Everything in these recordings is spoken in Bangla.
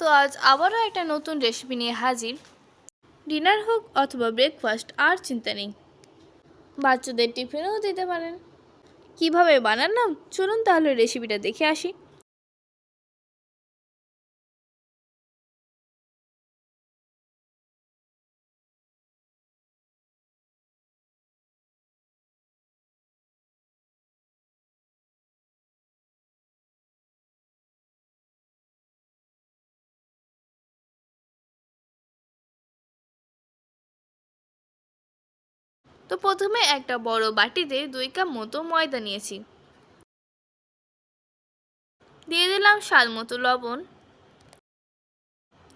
তো আজ আবারও একটা নতুন রেসিপি নিয়ে হাজির। ডিনার হোক অথবা ব্রেকফাস্ট আর চিন্তা নেই। বাচ্চাদের টিফিনও দিতে পারেন। কীভাবে বানালাম চলুন তাহলে রেসিপিটা দেখে আসি। তো প্রথমে একটা বড় বাটিতে দুই কাপ মতো ময়দা নিয়েছি। দিয়ে দিলাম স্বাদ মতো লবণ।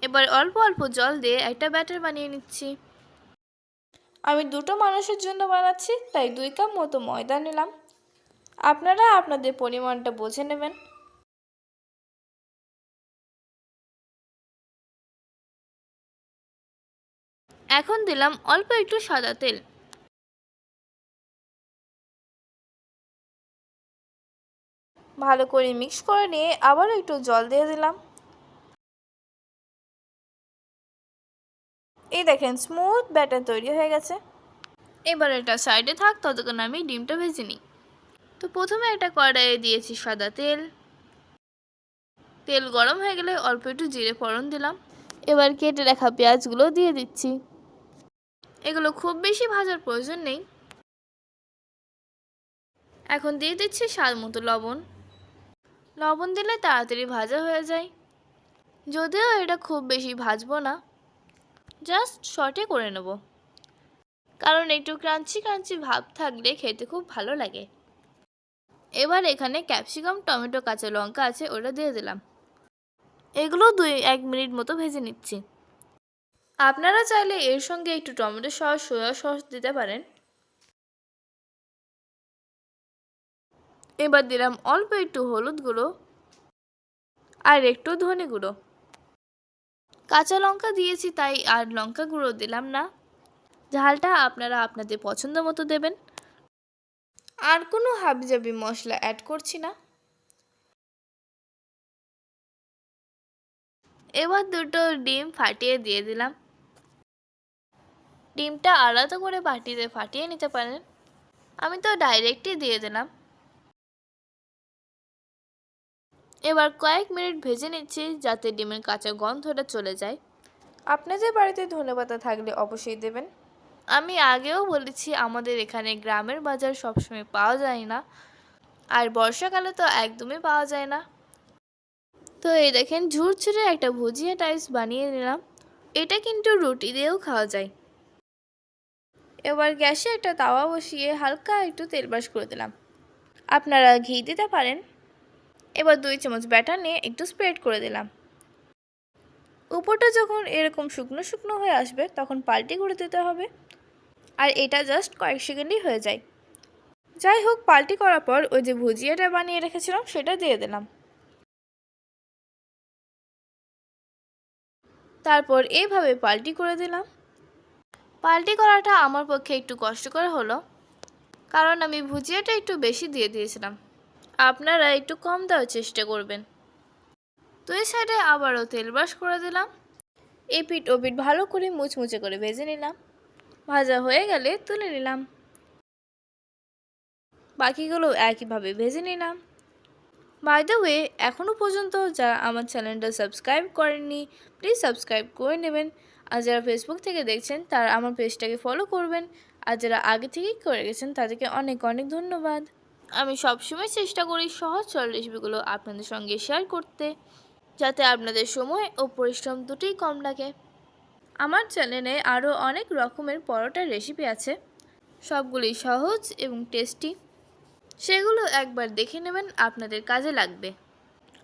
এবার অল্প অল্প জল দিয়ে একটা ব্যাটার বানিয়ে নিচ্ছি। আমি দুটো মানুষের জন্য বানাচ্ছি, তাই দুই কাপ মতো ময়দা নিলাম। আপনারা আপনাদের পরিমাণটা বুঝে নেবেন। এখন দিলাম অল্প একটু সাদা তেল। ভালো করে মিক্স করে নিয়ে আবারও একটু জল দিয়ে দিলাম। এই দেখেন স্মুথ ব্যাটার তৈরি হয়ে গেছে। এবার এটা সাইডে থাক, ততক্ষণ আমি ডিমটা ভেজে নিই। তো প্রথমে একটা কড়াইয়ে দিয়েছি সাদা তেল। তেল গরম হয়ে গেলে অল্প একটু জিরে ফোড়ন দিলাম। এবার কেটে রাখা পেঁয়াজগুলো দিয়ে দিচ্ছি। এগুলো খুব বেশি ভাজার প্রয়োজন নেই। এখন দিয়ে দিচ্ছি স্বাদ মতো লবণ। লবণ দিলে তাড়াতাড়ি ভাজা হয়ে যায়। যদিও এটা খুব বেশি ভাজবো না জাস্ট শর্টে করে নেব। কারণ একটু ক্রাঞ্চি ক্রাঞ্চি ভাব থাকলে খেতে খুব ভালো লাগে। এবার এখানে ক্যাপসিকাম টমেটো, কাঁচা লঙ্কা আছে, ওটা দিয়ে দিলাম। এগুলো দুই এক মিনিট মতো ভেজে নিচ্ছি। আপনারা চাইলে এর সঙ্গে একটু টমেটো সস, সোয়া সস দিতে পারেন। এবার দিলাম অল্প একটু হলুদ গুঁড়ো আর একটু ধনে গুঁড়ো। কাঁচা লঙ্কা দিয়েছি তাই আর লঙ্কা গুঁড়ো দিলাম না। ঝালটা আপনারা আপনাদের পছন্দ মতো দেবেন। আর কোনো হাবিজাবি মশলা অ্যাড করছি না। এবার দুটো ডিম ফাটিয়ে দিয়ে দিলাম। ডিমটা আলাদা করে বাটিতে ফাটিয়ে নিতে পারেন। আমি তো ডাইরেক্টই দিয়ে দিলাম। এবার কয়েক মিনিট ভেজে নিচ্ছি যাতে ডিমের কাঁচা গন্ধটা চলে যায়। আপনাদের বাড়িতে ধনেপাতা থাকলে অবশ্যই দেবেন। আমি আগেও বলেছি আমাদের এখানে গ্রামের বাজার সবসময় পাওয়া যায় না। আর বর্ষাকালে তো একদমই পাওয়া যায় না। তো এই দেখেন ঝুরঝুরে একটা ভুজিয়া টাইপস বানিয়ে নিলাম। এটা কিন্তু রুটি দিয়েও খাওয়া যায়। এবার গ্যাসে একটা তাওয়া বসিয়ে হালকা একটু তেল ব্রাশ করে দিলাম। আপনারা ঘি দিতে পারেন। এবার দুই চামচ ব্যাটার নিয়ে একটু স্প্রেড করে দিলাম। উপরটা যখন এরকম শুকনো শুকনো হয়ে আসবে, তখন পাল্টি করে দিতে হবে। আর এটা জাস্ট কয়েক সেকেন্ডই হয়ে যায়। যাই হোক, পাল্টি করার পর ওই যে ভুজিয়াটা বানিয়ে রেখেছিলাম, সেটা দিয়ে দিলাম। তারপর এইভাবে পাল্টি করে দিলাম। পাল্টি করাটা আমার পক্ষে একটু কষ্টকর হলো, কারণ আমি ভুজিয়াটা একটু বেশি দিয়ে দিয়েছিলাম। আপনারা একটু কম দেওয়ার চেষ্টা করবেন। দুই সাইডে আবারও তেল ব্রাশ করে দিলাম। এপিট ওপিট ভালো করে মুচমুচে করে ভেজে নিলাম। ভাজা হয়ে গেলে তুলে নিলাম। বাকিগুলো একইভাবে ভেজে নিলাম। বাই দ্য ওয়ে এখনও পর্যন্ত যারা আমার চ্যানেলটা সাবস্ক্রাইব করেননি প্লিজ সাবস্ক্রাইব করে নেবেন। আর যারা ফেসবুক থেকে দেখছেন, তারা আমার পেজটাকে ফলো করবেন। আর যারা আগে থেকেই করে গেছেন, তাদেরকে অনেক অনেক ধন্যবাদ। আমি সবসময় চেষ্টা করি সহজ সরল রেসিপিগুলো আপনাদের সঙ্গে শেয়ার করতে, যাতে আপনাদের সময় ও পরিশ্রম দুটোই কম লাগে। আমার চ্যানেলে আরও অনেক রকমের পরোটার রেসিপি আছে। সবগুলি সহজ এবং টেস্টি। সেগুলো একবার দেখে নেবেন আপনাদের কাজে লাগবে।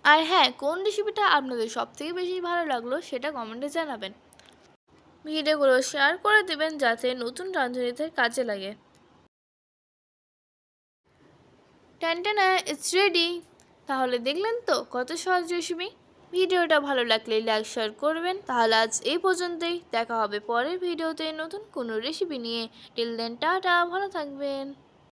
আর হ্যাঁ কোন রেসিপিটা আপনাদের সবথেকে বেশি ভালো লাগল সেটা কমেন্টে জানাবেন। ভিডিওগুলো শেয়ার করে দেবেন যাতে নতুন রাঁধুনিদের কাজে লাগে। ট্যান্টানা ইটস রেডি তাহলে দেখলেন তো কত সহজ রেসিপি। ভিডিওটা ভালো লাগলে লাইক শেয়ার করবেন। তাহলে আজ এই পর্যন্তই। দেখা হবে পরের ভিডিওতে নতুন কোনো রেসিপি নিয়ে। টিল দেন টাটা, ভালো থাকবেন।